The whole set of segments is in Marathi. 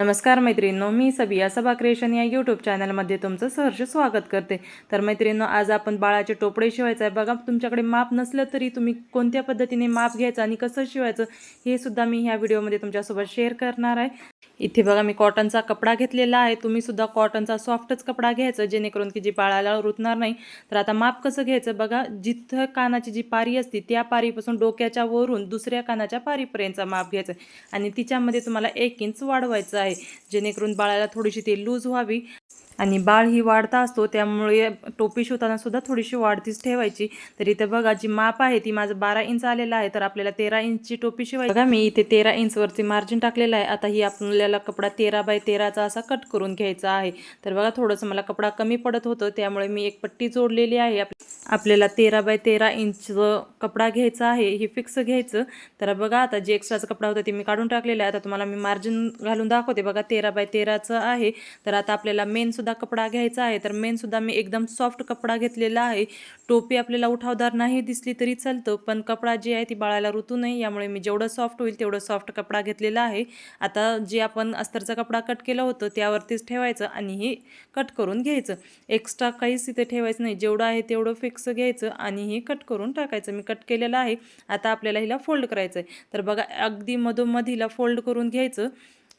नमस्कार मैत्रिणींनो मी सबिया सबा क्रिएशन या यूट्यूब चॅनलमध्ये तुमचं सहर्ष स्वागत करते. तर मैत्रिणींनो आज आपण बाळाचे टोपडे शिवायचं आहे. बघा तुमच्याकडे माप नसलं तरी तुम्ही कोणत्या पद्धतीने माप घ्यायचं आणि कसं शिवायचं हे सुद्धा मी ह्या व्हिडिओमध्ये तुमच्यासोबत शेअर करणार आहे. इथे बघा मी कॉटनचा कपडा घेतलेला आहे. तुम्ही सुद्धा कॉटनचा सॉफ्टच कपडा घ्यायचा जेणेकरून की जी बाळाला रुतणार नाही. तर आता माप कसं घ्यायचं? बघा जिथं कानाची जी पारी असते त्या पारीपासून डोक्याच्या वरून दुसऱ्या कानाच्या पारीपर्यंतचा माप घ्यायचं आणि तिच्यामध्ये तुम्हाला एक इंच वाढवायचं आहे. जेणेकरून बाळाला थोडीशी ती लूज व्हावी. आणि बाळ ही वाढता असतो त्यामुळे टोपी शिवताना सुद्धा थोडीशी वाढतीच ठेवायची. तर इथे बघा जी माप आहे ती माझं बारा इंच आलेलं आहे तर आपल्याला तेरा इंचची टोपी शिवायची. बघा मी इथे तेरा इंचवरती मार्जिन टाकलेलं आहे. आता ही आपल्याला कपडा तेरा बाय तेराचा असा कट करून घ्यायचा आहे. तर बघा थोडंसं मला कपडा कमी पडत होतं त्यामुळे मी एक पट्टी जोडलेली आहे. आपल्याला तेरा बाय तेरा इंच कपडा घ्यायचा आहे हे फिक्स घ्यायचं. तर बघा आता जे एक्स्ट्राचा कपडा होता ते मी काढून टाकलेला आहे. आता तुम्हाला मी मार्जिन घालून दाखवते. बघा तेरा बाय तेराचं आहे. तर आता आपल्याला मेन सुद्धा कपडा घ्यायचा आहे. तर मेन सुद्धा मी एकदम सॉफ्ट कपडा घेतलेला आहे. टोपी आपल्याला उठावदार नाही दिसली तरी चालतं पण कपडा जी आहे ती बाळाला ऋतू नाही. यामुळे मी जेवढं सॉफ्ट होईल तेवढं सॉफ्ट कपडा घेतलेला आहे. आता जे आपण अस्तरचा कपडा कट केला होतं त्यावरतीच ठेवायचं आणि हे कट करून घ्यायचं. एक्स्ट्रा काहीच तिथे ठेवायचं नाही. जेवढं आहे तेवढं फिक्स घ्यायचं आणि हे कट करून टाकायचं. मी कट केलेलं आहे. आता आपल्याला हिला फोल्ड करायचं आहे तर बघा अगदी मधोमध हिला फोल्ड करून घ्यायचं.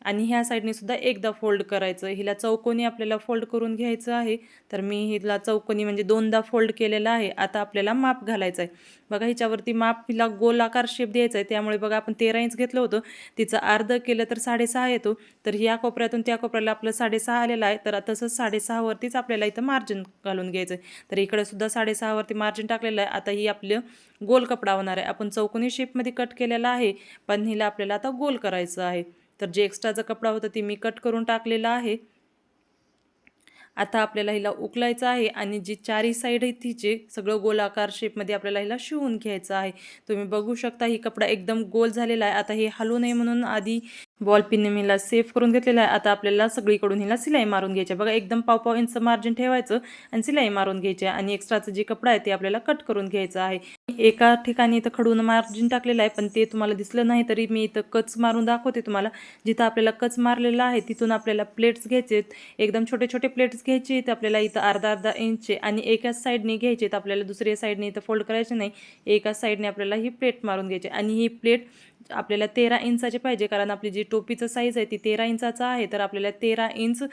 आणि ह्या साईडने सुद्धा एकदा फोल्ड करायचं. हिला चौकोनी आपल्याला फोल्ड करून घ्यायचं आहे. तर मी हिला चौकोनी म्हणजे दोनदा फोल्ड केलेला आहे. आता आपल्याला माप घालायचं आहे बघा हिच्यावरती माप हिला गोलाकार शेप द्यायचा आहे त्यामुळे बघा आपण तेरा इंच घेतलं होतं. तिचं अर्ध केलं तर साडेसहा येतो. तर ह्या कोपऱ्यातून त्या कोपऱ्याला आपलं साडेसहा आलेलं आहे. तर तसंच साडेसहावरतीच आपल्याला इथं मार्जिन घालून घ्यायचं आहे तर इकडे सुद्धा साडेसहावरती मार्जिन टाकलेलं आहे. आता ही आपलं गोल कपडा होणार आहे. आपण चौकोनी शेपमध्ये कट केलेला आहे. पण हिला आपल्याला आता गोल करायचं आहे. तर जे एक्स्ट्राचा कपडा होता ते मी कट करून टाकलेला आहे. आता आपल्याला हिला उकलायचं आहे आणि जी चारी साईड आहे तिचे सगळं गोलाकार शेपमध्ये आपल्याला हिला शिवून घ्यायचं आहे. तुम्ही बघू शकता ही कपडा एकदम गोल झालेला आहे. आता हे हलू नये म्हणून आधी बॉलपिनने मी हिला सेफ करून घेतलेला आहे. आता आपल्याला सगळीकडून हिला सिलाई मारून घ्यायची आहे. बघा एकदम पाव पाव इंच मार्जिन ठेवायचं आणि सिलाई मारून घ्यायची आहे. आणि एक्स्ट्राचं जे कपडा आहे ते आपल्याला कट करून घ्यायचं आहे. एका ठिकाणी इथं खडून मार्जिन टाकलेलं आहे पण ते तुम्हाला दिसलं नाही तरी मी इथं कच मारून दाखवते तुम्हाला. जिथं आपल्याला कच मारलेलं आहे तिथून आपल्याला प्लेट्स घ्यायचे आहेत. एकदम छोटे छोटे प्लेट्स घ्यायचे आहेत आपल्याला इथं अर्धा अर्धा इंचचे आणि एकाच साईडने घ्यायचे आहेत. आपल्याला दुसऱ्या साईडने इथं फोल्ड करायचे नाही. एकाच साईडने आपल्याला ही प्लेट मारून घ्यायची आणि ही प्लेट आपल्याला तेरा इंचाचे पाहिजे कारण आपली जी टोपीचं साईज आहे ती तेरा इंचाचा आहे तर आपल्याला तेरा इंच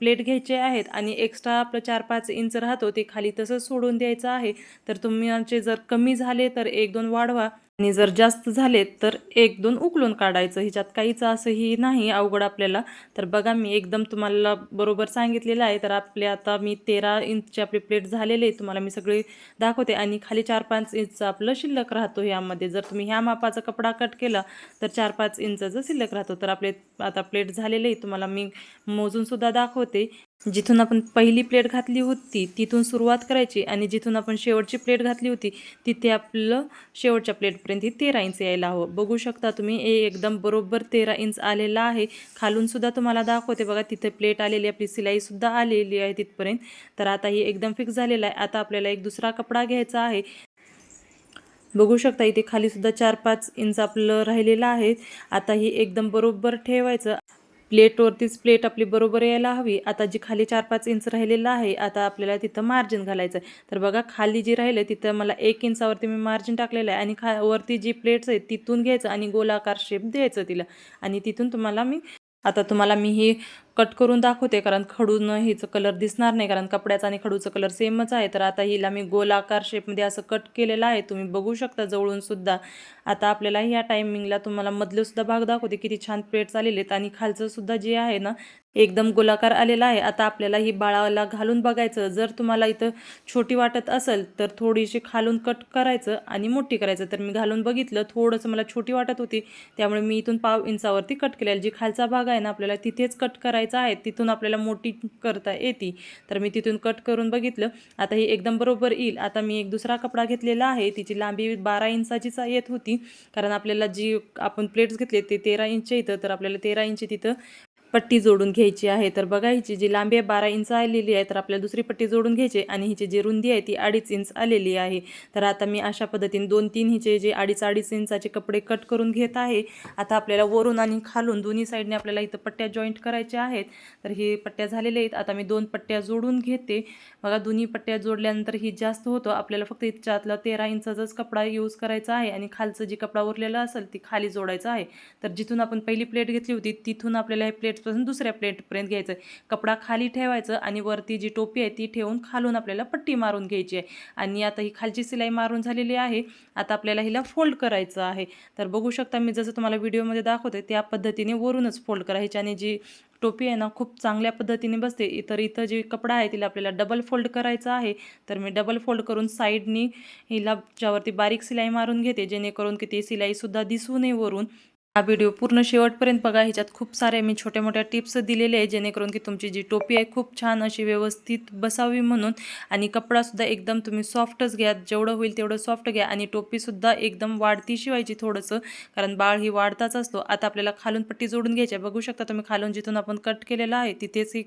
प्लेट घ्यायचे आहेत आणि एक्स्ट्रा आपलं चार पाच इंच राहतो ते खाली तसंच सोडून द्यायचं आहे. तर तुम्ही जर कमी झाले तर एक दोन वाढवा. आणि जर जास्त झाले तर एक दोन उकलून काढायचं. ह्याच्यात काहीच असंही नाही अवघड आपल्याला. तर बघा मी एकदम तुम्हाला बरोबर सांगितलेलं आहे. तर आपले आता मी तेरा इंचचे आपले प्लेट झालेले तुम्हाला मी सगळे दाखवते. आणि खाली चार पाच इंच आपलं शिल्लक राहतो ह्यामध्ये. जर तुम्ही ह्या मापाचा कपडा कट केला तर चार पाच इंचाचं शिल्लक राहतो. तर आपले आता प्लेट झालेले आहे तुम्हाला मी मोजूनसुद्धा दाखवते. जिथून आपण पहिली प्लेट घातली होती तिथून सुरुवात करायची आणि जिथून आपण शेवटची प्लेट घातली होती तिथे आपलं शेवटच्या प्लेटपर्यंत ही तेरा इंच यायला हवं. बघू शकता तुम्ही हे एकदम बरोबर तेरा इंच आलेला आहे. खालूनसुद्धा तुम्हाला दाखवते बघा तिथे प्लेट आलेली आपली सिलाईसुद्धा आलेली आहे तिथपर्यंत. तर आता ही एकदम फिक्स झालेला आहे. आता आपल्याला एक दुसरा कपडा घ्यायचा आहे. बघू शकता इथे खालीसुद्धा चार पाच इंच आपलं राहिलेलं आहे. आता ही एकदम बरोबर ठेवायचं. प्लेटवरतीच प्लेट आपली बरोबर यायला हवी. आता जी खाली चार पाच इंच राहिलेलं आहे आता आपल्याला तिथं मार्जिन घालायचं आहे. तर बघा खाली जी राहिलं तिथं मला एक इंचावरती मी मार्जिन टाकलेलं आहे आणि खा वरती जी प्लेट्स आहेत तिथून घ्यायचं आणि गोलाकार शेप द्यायचं तिला. आणि तिथून तुम्हाला मी आता तुम्हाला मी ही कट करून दाखवते कारण खडून हिचं कलर दिसणार नाही कारण कपड्याचा आणि खडूचं कलर सेमच आहे. तर आता हिला मी गोलाकार शेपमध्ये असं कट केलेलं आहे. तुम्ही बघू शकता जवळून सुद्धा. आता आपल्याला ह्या टायमिंगला तुम्हाला मधलेसुद्धा भाग दाखवते किती छान प्लेट्स आलेले आहेत. आणि खालचं सुद्धा जे आहे ना एकदम गोलाकार आलेला आहे. आता आपल्याला ही बाळाला घालून बघायचं. जर तुम्हाला इथं छोटी वाटत असेल तर थोडीशी खालून कट करायचं आणि मोठी करायचं. तर मी घालून बघितलं थोडंसं मला छोटी वाटत होती. त्यामुळे मी इथून पाव इंचावरती कट केलेलं जी खालचा भाग आहे ना आपल्याला तिथेच कट करायचं आहे तिथून आपल्याला मोठी करता येते. तर मी तिथून कट करून बघितलं. आता ही एकदम बरोबर येईल. आता मी एक दुसरा कपडा घेतलेला आहे. तिची लांबी बारा इंचाचीच येत होती. कारण आपल्याला जी आपण प्लेट्स घेतले ते तेरा इंच इथं. तर आपल्याला तेरा इंच तिथं पट्टी जोडून घ्यायची आहे. तर बघा हिची जी लांबी आहे बारा इंच आलेली आहे तर आपल्याला दुसरी पट्टी जोडून घ्यायची आणि हिची जी रुंदी आहे ती अडीच इंच आलेली आहे. तर आता मी अशा पद्धतीने दोन तीन हिचे जे अडीच अडीच इंचाचे कपडे कट करून घेत आहे. आता आपल्याला वरून आणि खालून दोन्ही साईडने आपल्याला इथं पट्ट्या जॉईंट करायच्या आहेत. तर हे पट्ट्या झालेल्या आहेत. आता मी दोन पट्ट्या जोडून घेते. बघा दोन्ही पट्ट्या जोडल्यानंतर ही जास्त होतं. आपल्याला फक्त इथच्यातलं तेरा इंचाचाच कपडा यूज करायचा आहे आणि खालचं जी कपडा उरलेला असेल ती खाली जोडायचं आहे. तर जिथून आपण पहिली प्लेट घेतली होती तिथून आपल्याला हे प्लेटपासून दुसऱ्या प्लेटपर्यंत घ्यायचं. आहे कपडा खाली ठेवायचं आणि वरती जी टोपी आहे ती ठेवून खालून आपल्याला पट्टी मारून घ्यायची आहे. आणि आता ही खालची सिलाई मारून झालेली आहे. आता आपल्याला हिला फोल्ड करायचं आहे. तर बघू शकता मी जसं तुम्हाला व्हिडिओमध्ये दाखवते त्या पद्धतीने वरूनच फोल्ड करायची आणि जी टोपी आहे ना खूप चांगल्या पद्धतीने बसते. इतर इथं जे कपडा आहे तिला आपल्याला डबल फोल्ड करायचा आहे. तर मी डबल फोल्ड करून साईडनी हिला ज्यावरती बारीक सिलाई मारून घेते जेणेकरून की ती सिलाईसुद्धा दिसू नये वरून. हा व्हिडिओ पूर्ण शेवटपर्यंत बघा. ह्याच्यात खूप सारे मी छोट्या मोठ्या टिप्स दिलेले आहे जेणेकरून की तुमची जी टोपी आहे खूप छान अशी व्यवस्थित बसावी म्हणून. आणि कपडासुद्धा एकदम तुम्ही सॉफ्टच घ्या. जेवढं होईल तेवढं सॉफ्ट घ्या. आणि टोपीसुद्धा एकदम वाढती शिवायची थोडंसं कारण बाळ ही वाढताच असतो. आता आपल्याला खालून पट्टी जोडून घ्यायची आहे. बघू शकता तुम्ही खालून जिथून आपण कट केलेला आहे तिथेच ही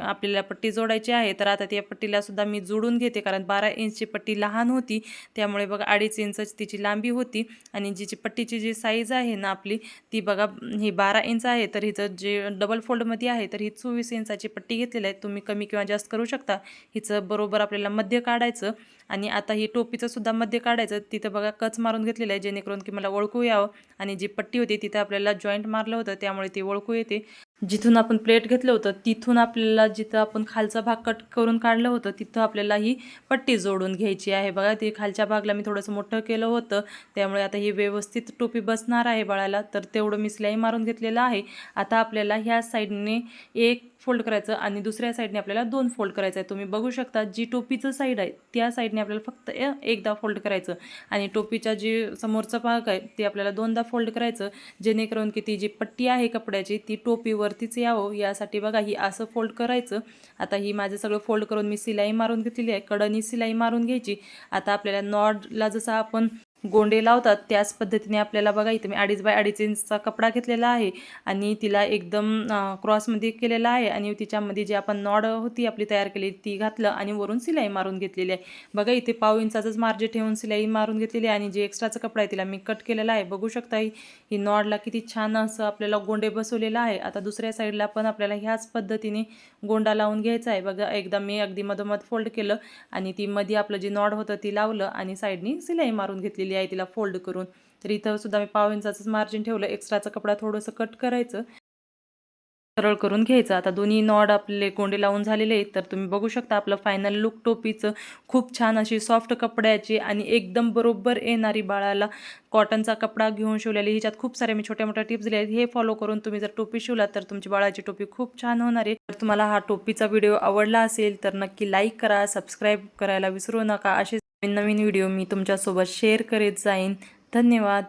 आपल्याला पट्टी जोडायची आहे. तर आता त्या पट्टीलासुद्धा मी जोडून घेते कारण बारा इंचची पट्टी लहान होती. त्यामुळे बघा अडीच इंच तिची लांबी होती. आणि जिची पट्टीची जी साईज आहे ना आपली ती बघा ही बारा इंच आहे तर हिचं जे डबल फोल्डमध्ये आहे तर ही चोवीस इंचाची पट्टी घेतलेली आहे. तुम्ही कमी किंवा जास्त करू शकता. हिचं बरोबर आपल्याला मध्य काढायचं आणि आता ही टोपीचं सुद्धा मध्य काढायचं. तिथं बघा कच मारून घेतलेलं आहे जेणेकरून की मला ओळखू यावं. आणि जी पट्टी होती तिथं आपल्याला जॉईंट मारलं होतं त्यामुळे ती ओळखू येते. जिथून आपण प्लेट घेतलं होतं तिथून आपल्याला जिथं आपण खालचा भाग कट करून काढलं होतं तिथं आपल्याला ही पट्टी जोडून घ्यायची आहे. बघा ती खालच्या भागला मी थोडंसं मोठं केलं होतं. त्यामुळे आता ही व्यवस्थित टोपी बसणार आहे बाळाला. तर तेवढं मी सिलाई मारून घेतलेलं आहे. आता आपल्याला ह्या साईडने एक फोल्ड करायचं आणि दुसऱ्या साईडने आपल्याला दोन फोल्ड करायचं आहे. तुम्ही बघू शकता जी टोपीचं साईड आहे त्या साईडने आपल्याला फक्त एकदा फोल्ड करायचं. आणि टोपीच्या जी समोरचा भाग आहे ते आपल्याला दोनदा फोल्ड करायचं. जेणेकरून की ती जी पट्टी आहे कपड्याची ती टोपीवरतीच यावं. यासाठी बघा ही असं फोल्ड करायचं. आता ही माझं सगळं फोल्ड करून मी सिलाई मारून घेतलेली आहे. कडनी सिलाई मारून घ्यायची. आता आपल्याला नॉडला जसं आपण गोंडे लावतात त्याच पद्धतीने आपल्याला बघा इथं मी अडीच बाय अडीच इंचचा कपडा घेतलेला आहे आणि तिला एकदम क्रॉसमध्ये केलेला आहे आणि तिच्यामध्ये जी आपण नॉड होती आपली तयार केली ती घातलं आणि वरून सिलाई मारून घेतलेली आहे. बघा इथे पाव इंचाचंच मार्जे ठेवून सिलाई मारून घेतलेली आहे आणि जे एक्स्ट्राचं कपडा आहे तिला मी कट केलेला आहे. बघू शकता ही नॉडला किती छान असं आपल्याला गोंडे बसवलेलं आहे. आता दुसऱ्या साईडला पण आपल्याला ह्याच पद्धतीने गोंडा लावून घ्यायचा आहे. बघा एकदा मी अगदी मधोमध फोल्ड केलं आणि ती मध्ये आपलं जे नॉड होतं ती लावलं आणि साईडनी सिलाई मारून घेतलेली आहे तिला फोल्ड करून. तर इथं सुद्धा मी पाव इंचाचंच मार्जिन ठेवलं एक्स्ट्राचा कपडा थोडंसं कट करायचं. सरळ करून घ्यायचं. आता दोन्ही नॉड आपले गोंडे लावून झालेले आहेत. तर तुम्ही बघू शकता आपलं फायनल लुक टोपीचं खूप छान अशी सॉफ्ट कपड्याची आणि एकदम बरोबर येणारी बाळाला कॉटनचा कपडा घेऊन शिवलेली. ह्याच्यात खूप सारे मी छोट्या मोठ्या टिप्स दिल्या आहेत. हे फॉलो करून तुम्ही जर टोपी शिवलात तर तुमची बाळाची टोपी खूप छान होणार आहे. तर तुम्हाला हा टोपीचा व्हिडिओ आवडला असेल तर नक्की लाईक करा सबस्क्राईब करायला विसरू नका. असे नवीन नवीन व्हिडिओ मी तुमच्यासोबत शेअर करीत जाईन. धन्यवाद.